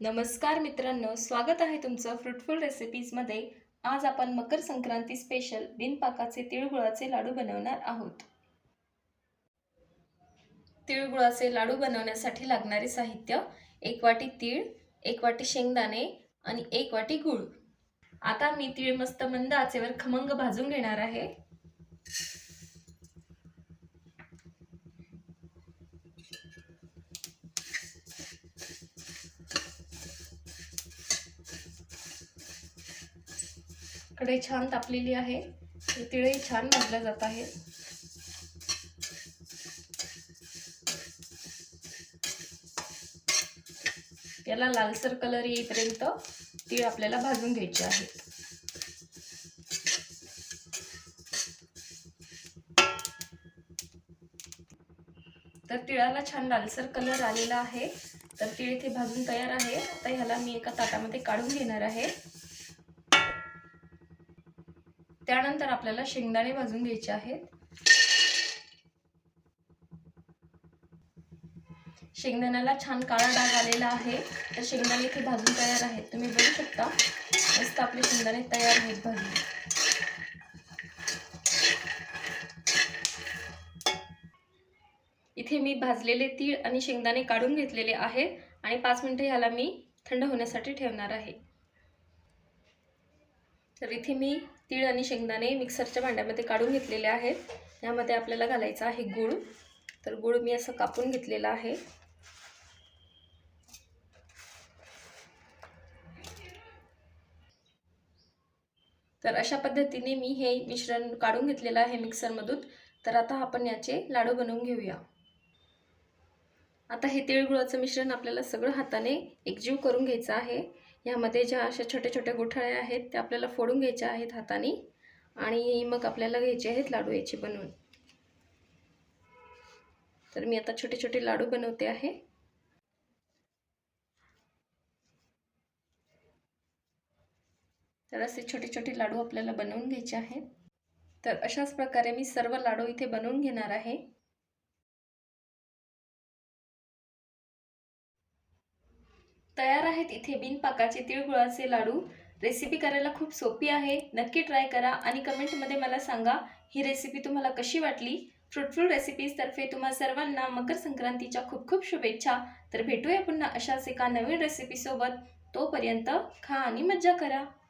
नमस्कार मित्रांनो स्वागत आहे तुमचं फ्रुटफुल रेसिपीजमध्ये आज आपण मकर संक्रांती स्पेशल बिनपाकाचे तिळगुळाचे लाडू बनवणार आहोत. तिळगुळाचे लाडू बनवण्यासाठी लागणारे साहित्य एक वाटी तीळ एक वाटी शेंगदाणे आणि एक वाटी गूळ. आता मी तीळ मस्त मंद आचेवर खमंग भाजून घेणार आहे. कढई छान तापलेली आहे. तिळही छान भाजल्या जात आहे. याला लालसर कलर येईपर्यंत तीळ आपल्याला भाजून घ्यायचे आहेत तर तिळाला छान लालसर कलर आलेला आहे. तर तीळ इथे भाजून तयार आहे. आता ह्याला मी एका ताटामध्ये काढून घेणार आहे. त्यानंतर आपल्याला शेंगदाणे भाजून घ्यायचे आहेत. शेंगदाण्याला छान काळा डाग आलेला आहे. तर शेंगदाणे इथे भाजून तयार आहेत. तुम्ही बघू शकता. मस्त आपले शेंगदाणे तयार आहेत भाजून. इथे मी भाजलेले तीळ आणि शेंगदाणे काढून घेतलेले आहेत. आणि पाच मिनटं ह्याला मी थंड होण्यासाठी ठेवणार आहे. तर इथे मी तीळ आणि शेंगदाणे मिक्सरच्या भांड्यामध्ये काढून घेतलेले आहेत. यामध्ये आपल्याला घालायचं आहे गूळ. तर गूळ मी असं कापून घेतलेला आहे. तर अशा पद्धतीने मी हे मिश्रण काढून घेतलेलं आहे मिक्सरमधून. तर आता आपण याचे लाडू बनवून घेऊया. आता हे तिळगुळाचं मिश्रण आपल्याला सगळं हाताने एकजीव करून घ्यायचं आहे. यामध्ये ज्या अशा छोट्या छोट्या गुठळ्या आहेत त्या आपल्याला फोडून घ्यायच्या आहेत हाताने आणि मग आपल्याला घ्यायचे आहेत लाडू याचे बनवून. तर मी आता छोटे छोटे लाडू बनवते आहे. तर असे छोटे छोटे लाडू आपल्याला बनवून घ्यायचे आहेत. तर अशाच प्रकारे मी सर्व लाडू इथे बनवून घेणार आहे. तयार आहेत इथे बिनपाकाचे तिळगुळाचे लाडू. रेसिपी करायला खूप सोपी आहे. नक्की ट्राय करा आणि कमेंटमध्ये मला सांगा ही रेसिपी तुम्हाला कशी वाटली. फ्रुटफुल रेसिपीजतर्फे तुम्हा सर्वांना मकर संक्रांतीच्या खूप खूप शुभेच्छा. तर भेटूया पुन्हा अशाच एका नवीन रेसिपीसोबत तोपर्यंत खा आणि मज्जा करा.